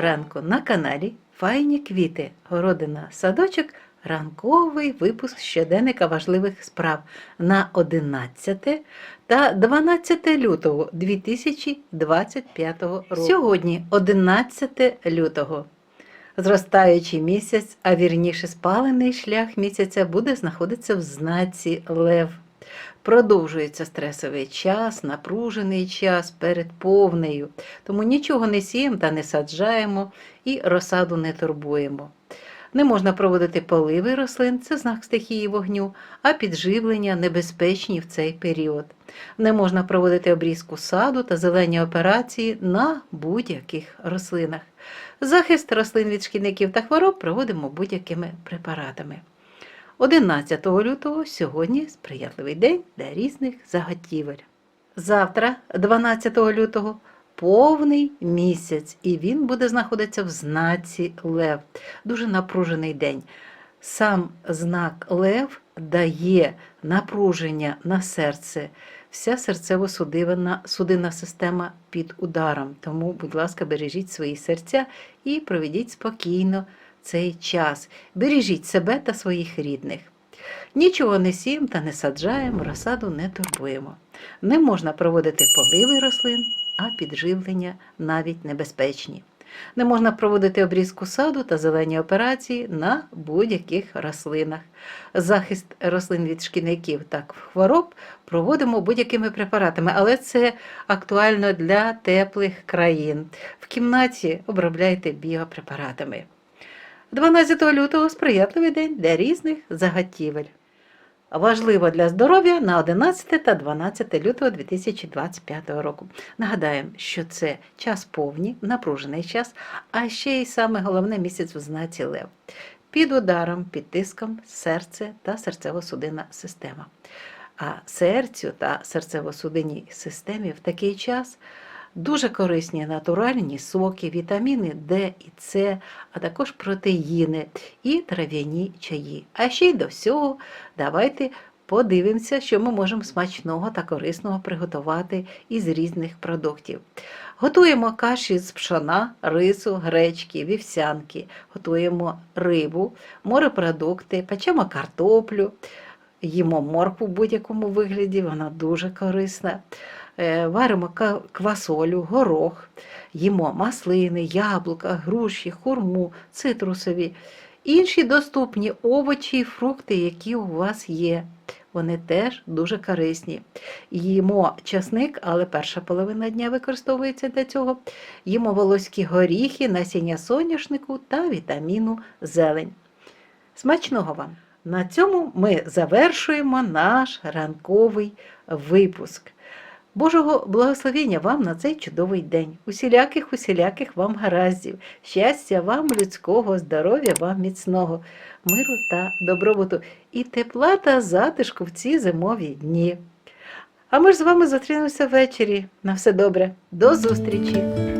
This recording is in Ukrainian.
ранку на каналі Файні квіти, городина, садочок, ранковий випуск щоденника важливих справ на 11 та 12 лютого 2025 року. Сьогодні 11 лютого. Зростаючий місяць, а вірніше спалений шлях місяця буде знаходитися в знаці Лев. Продовжується стресовий час, напружений час перед повнею, тому нічого не сіємо та не саджаємо і розсаду не турбуємо. Не можна проводити поливи рослин, це знак стихії вогню, а підживлення небезпечні в цей період. Не можна проводити обрізку саду та зелені операції на будь-яких рослинах. Захист рослин від шкідників та хвороб проводимо будь-якими препаратами. 11 лютого сьогодні сприятливий день для різних заготівель. Завтра, 12 лютого, повний місяць, і він буде знаходитися в знаці Лев. Дуже напружений день. Сам знак Лев дає напруження на серце. Вся серцево-судинна судинна система під ударом. Тому, будь ласка, бережіть свої серця і проведіть спокійно цей час. Бережіть себе та своїх рідних. Нічого не сіємо та не саджаємо, розсаду не турбуємо. Не можна проводити поливи рослин, а підживлення навіть небезпечні. Не можна проводити обрізку саду та зелені операції на будь-яких рослинах. Захист рослин від шкідників та хвороб проводимо будь-якими препаратами, але це актуально для теплих країн. В кімнаті обробляйте біопрепаратами. 12 лютого сприятливий день для різних заготівель. Важливо для здоров'я на 11 та 12 лютого 2025 року. Нагадаємо, що це час повні, напружений час, а ще й саме головне місяць в знаці Лев. Під ударом, під тиском серце та серцево-судинна система. А серцю та серцево-судинній системі в такий час дуже корисні натуральні соки, вітаміни Д і С, а також протеїни і трав'яні чаї. А ще й до всього давайте подивимося, що ми можемо смачного та корисного приготувати із різних продуктів. Готуємо каші з пшона, рису, гречки, вівсянки, готуємо рибу, морепродукти, печемо картоплю, їмо моркву в будь-якому вигляді, вона дуже корисна. Е, Варимо квасолю, горох, їмо маслини, яблука, груші, хурму, цитрусові, інші доступні овочі і фрукти, які у вас є. Вони теж дуже корисні. Їмо часник, але перша половина дня використовується для цього. Їмо волоські горіхи, насіння соняшнику та вітаміну зелень. Смачного вам! На цьому ми завершуємо наш ранковий випуск. Божого благословення вам на цей чудовий день. Усіляких, усіляких вам гараздів, щастя вам, людського, здоров'я вам міцного, миру та добробуту, і тепла та затишку в ці зимові дні. А ми ж з вами зустрінемося ввечері. На все добре. До зустрічі!